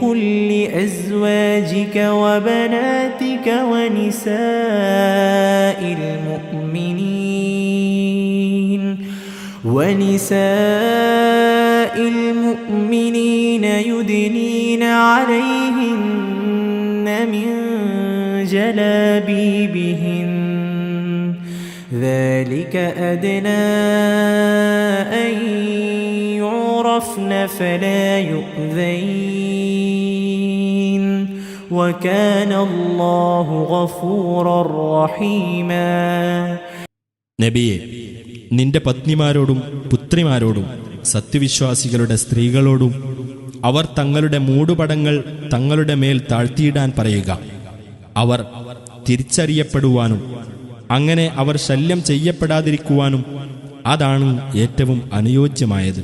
قل لأزواجك وبناتك ونساء المؤمنين ونساء المؤمنين يدنين عليهن من جلابيبهن. ذلك أدنى أن يعرفن فلا يؤذين وكان الله غفورا رحيما നബിയെ നിന്റെ പത്നിമാരോടും പുത്രിമാരോടും സത്യവിശ്വാസികളുടെ സ്ത്രീകളോടും അവർ തങ്ങളുടെ മൂടുപടങ്ങൾ തങ്ങളുടെ മേൽ താഴ്ത്തിയിടാൻ പറയുക അവർ തിരിച്ചറിയപ്പെടുവാനും അങ്ങനെ അവർ ശല്യം ചെയ്യപ്പെടാതിരിക്കുവാനും അതാണ് ഏറ്റവും അനുയോജ്യമായത്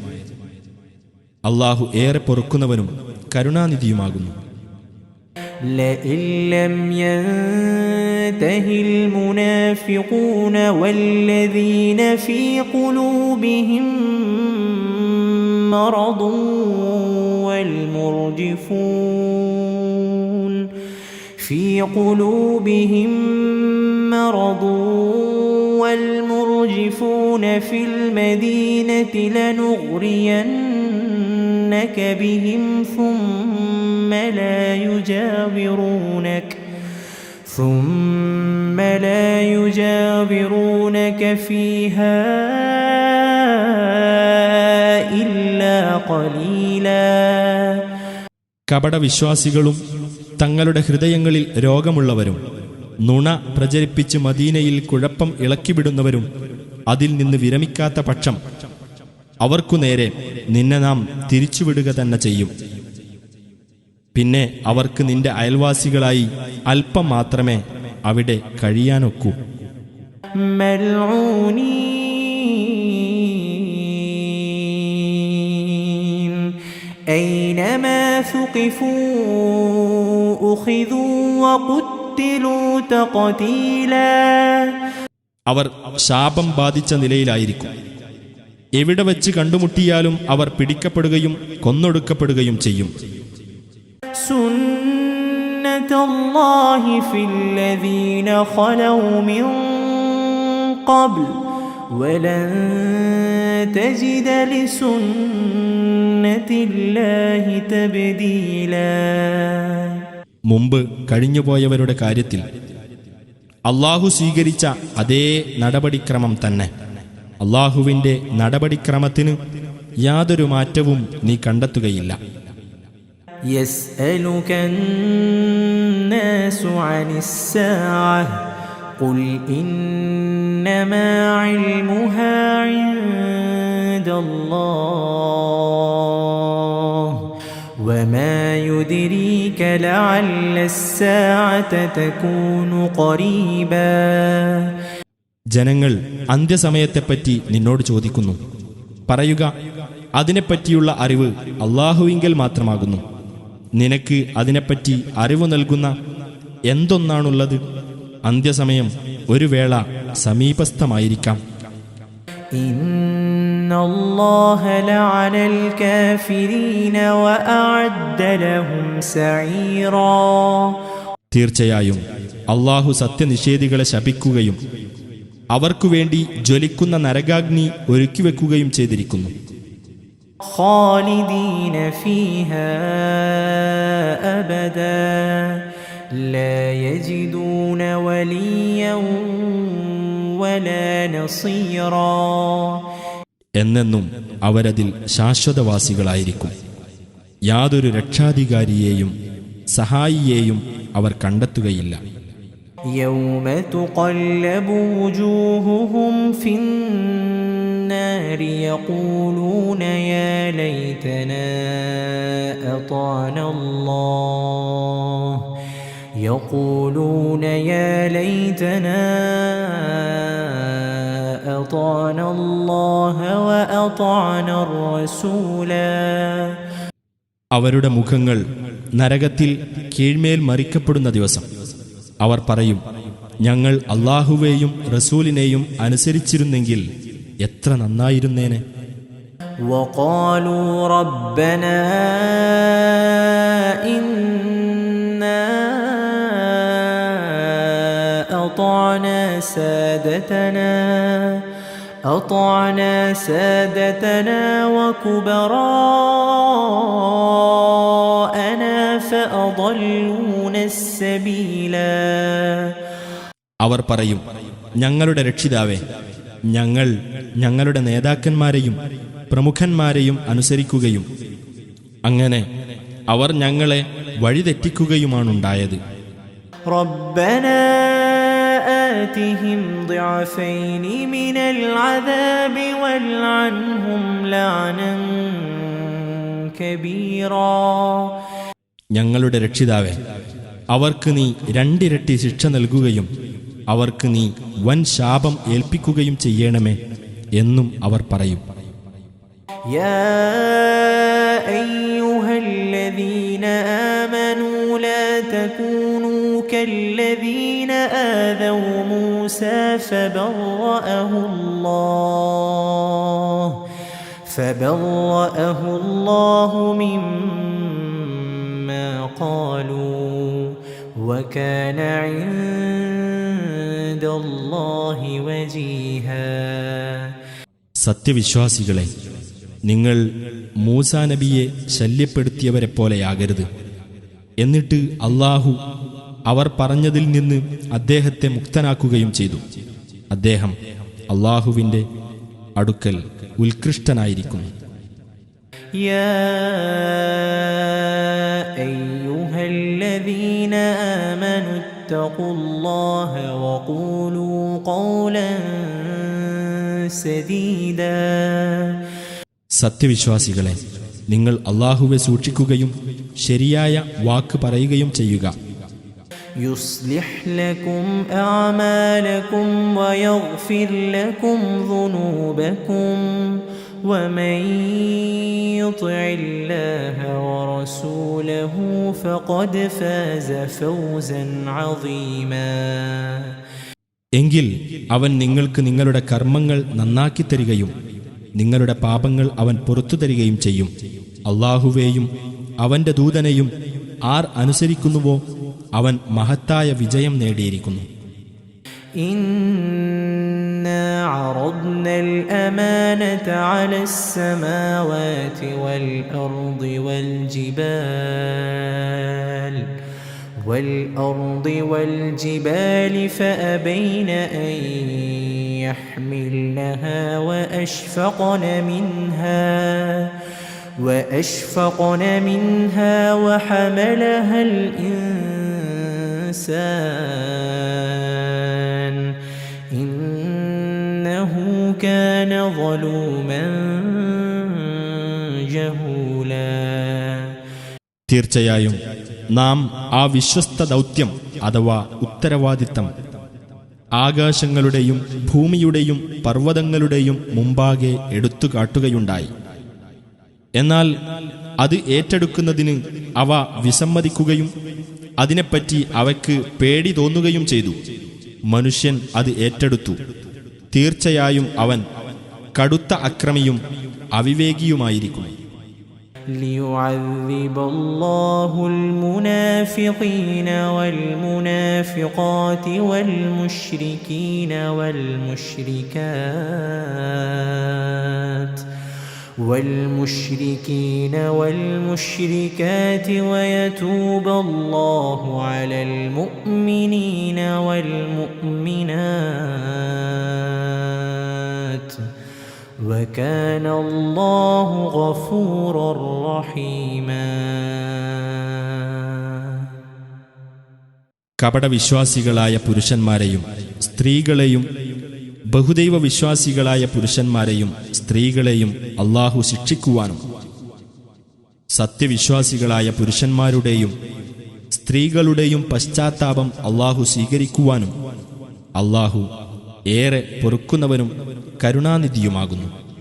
അള്ളാഹു ഏറെ പൊറുക്കുന്നവനും കരുണാനിധിയുമാകുന്നു لئن لم ينته المنافقون والذين في قلوبهم مرض والمرجفون في قلوبهم مرض والمرجفون في المدينة لنغرينك بهم ثم لا يجاورونك ثم لا يجاورونك فيها إلا قليلا കപടവിശ്വാസികളും തങ്ങളുടെ ഹൃദയങ്ങളിൽ രോഗമുള്ളവരും നുണ പ്രചരിപ്പിച്ച് മദീനയിൽ കുഴപ്പം ഇളക്കിവിടുന്നവരും അതിൽ നിന്ന് വിരമിക്കാത്ത പക്ഷം അവർക്കു നേരെ നിന്നെ നാം തിരിച്ചുവിടുക തന്നെ ചെയ്യും പിന്നെ അവർക്ക് നിന്റെ അയൽവാസികളായി അല്പം മാത്രമേ അവിടെ കഴിയാനൊക്കൂ ملعونين أينما ثقفوا أخذوا وقتلوا تقتيلا അവർ ശാപം ബാധിച്ച നിലയിലായിരിക്കും എവിടെ വെച്ച് കണ്ടുമുട്ടിയാലും അവർ പിടിക്കപ്പെടുകയും കൊന്നൊടുക്കപ്പെടുകയും ചെയ്യും. മുമ്പ് കഴിഞ്ഞുപോയവരുടെ കാര്യത്തിൽ അള്ളാഹു സ്വീകരിച്ച അതേ നടപടിക്രമം തന്നെ. അള്ളാഹുവിൻ്റെ നടപടിക്രമത്തിന് യാതൊരു മാറ്റവും നീ കണ്ടെത്തുകയില്ല يسألك الناس عن الساعة قل إنما علمها عند الله وما يدريك لعل الساعة تكون قريبا ജനങ്ങൾ അന്ത്യസമയത്തെപ്പറ്റി നിന്നോട് ചോദിക്കുന്നു. പറയുക അതിനെപ്പറ്റിയുള്ള അറിവ് അള്ളാഹുവിങ്കിൽ മാത്രമാകുന്നു. നിനക്ക് അതിനെപ്പറ്റി അറിവ് നൽകുന്ന എന്തൊന്നാണുള്ളത്? അന്ത്യസമയം ഒരു വേള സമീപസ്ഥമായിരിക്കാം. തീർച്ചയായും അള്ളാഹു സത്യനിഷേധികളെ ശപിക്കുകയും അവർക്കു വേണ്ടി ജ്വലിക്കുന്ന നരകാഗ്നി ഒരുക്കിവെക്കുകയും ചെയ്തിരിക്കുന്നു. എന്നെന്നും അവരതിൽ ശാശ്വതവാസികളായിരിക്കും. യാതൊരു രക്ഷാധികാരിയെയും സഹായിയെയും അവർ കണ്ടെത്തുകയില്ല. يوم تقلب وجوههم في النار يقولون يا ليتنا أطعنا الله يقولون يا ليتنا أطعنا الله وأطعنا الرسولا അവരുടെ മുഖങ്ങൾ നരകത്തിൽ കീഴ്മേൽ മറിക്കപ്പെടുന്ന ദിവസം അവർ പറയും ഞങ്ങൾ അള്ളാഹുവേയും റസൂലിനെയും അനുസരിച്ചിരുന്നെങ്കിൽ എത്ര നന്നായിരുന്നേനെ وقالوا ربنا إنا أطعنا سادتنا أطعنا سادتنا وكبراءنا فأضلونا السبيلا അവർ പറയും ഞങ്ങളുടെ രക്ഷിതാവേ ഞങ്ങൾ ഞങ്ങളുടെ നേതാക്കന്മാരെയും പ്രമുഖന്മാരെയും അനുസരിക്കുകയും അങ്ങനെ അവർ ഞങ്ങളെ വഴിതെറ്റിക്കുകയുമാണുണ്ടായത്. കബീറ. ഞങ്ങളുടെ രക്ഷിതാവേ അവർക്ക് നീ രണ്ടിരട്ടി ശിക്ഷ നൽകുകയും അവർക്ക് നീ വൻ ശാപം ഏൽപ്പിക്കുകയും ചെയ്യണമേ എന്നും അവർ പറയും يا أيها الذين آمنوا لا تكونوا كالذين آذوا موسى فبرأه الله فبرأه الله مما قالوا وكان عند الله وجيها സത്യവിശ്വാസികളെ നിങ്ങൾ മൂസാ നബിയെ ശല്യപ്പെടുത്തിയവരെ പോലെയാകരുത് എന്നിട്ട് അള്ളാഹു അവർ പറഞ്ഞതിൽ നിന്ന് അദ്ദേഹത്തെ മുക്തനാക്കുകയും ചെയ്തു അദ്ദേഹം അള്ളാഹുവിൻ്റെ അടുക്കൽ ഉത്കൃഷ്ടനായിരിക്കുന്നു يا أيها الذين آمنوا اتقوا الله وقولوا قولا سديدا സത്യവിശ്വാസികളെ നിങ്ങൾ അള്ളാഹുവെ സൂക്ഷിക്കുകയും ശരിയായ വാക്ക് പറയുകയും ചെയ്യുക يصلح لكم أعمالكم ويغفر لكم ذنوبكم ومن يطع الله ورسوله فقد فاز فوزا عظيما എങ്കിൽ അവൻ നിങ്ങൾക്ക് നിങ്ങളുടെ കർമ്മങ്ങൾ നന്നാക്കി തരികയും നിങ്ങളുടെ പാപങ്ങൾ അവൻ പുറത്തു തരികയും ചെയ്യും അള്ളാഹുവേയും അവന്റെ ദൂതനെയും ആർ അനുസരിക്കുന്നുവോ അവൻ മഹത്തായ വിജയം നേടിയിരിക്കുന്നു إنا عرضنا الأمانة على السماوات والأرض والجبال والأرض والجبال فأبين أن يحملنها وأشفقن منها وأشفقن منها وحملها الإنسان إنه كان ظلوما جهولا തീർച്ചയായും നാം ആ വിശ്വസ്ത ദൗത്യം അഥവാ ഉത്തരവാദിത്തം ആകാശങ്ങളുടെയും ഭൂമിയുടെയും പർവ്വതങ്ങളുടെയും മുമ്പാകെ എടുത്തു കാട്ടുകയുണ്ടായി എന്നാൽ അത് ഏറ്റെടുക്കുന്നതിന് അവ വിസമ്മതിക്കുകയും അതിനെപ്പറ്റി അവയ്ക്ക് പേടി തോന്നുകയും ചെയ്തു മനുഷ്യൻ അത് ഏറ്റെടുത്തു തീർച്ചയായും അവൻ കടുത്ത അക്രമിയും അവിവേകിയുമായിരിക്കും ليعذب الله المنافقين والمنافقات والمشركين والمشركات والمشركين والمشركات ويتوب الله على المؤمنين والمؤمنات وكان الله غفورا رحيما കപടവിശ്വാസികളായ പുരുഷന്മാരെയും സ്ത്രീകളെയും ബഹുദൈവ വിശ്വാസികളായ പുരുഷന്മാരെയും സ്ത്രീകളെയും അള്ളാഹു ശിക്ഷിക്കുവാനും. സത്യവിശ്വാസികളായ പുരുഷന്മാരുടെയും സ്ത്രീകളുടെയും പശ്ചാത്താപം അള്ളാഹു സ്വീകരിക്കുവാനും. അള്ളാഹു ഏറെ പൊറുക്കുന്നവനും കരുണാനിധിയുമാകുന്നു.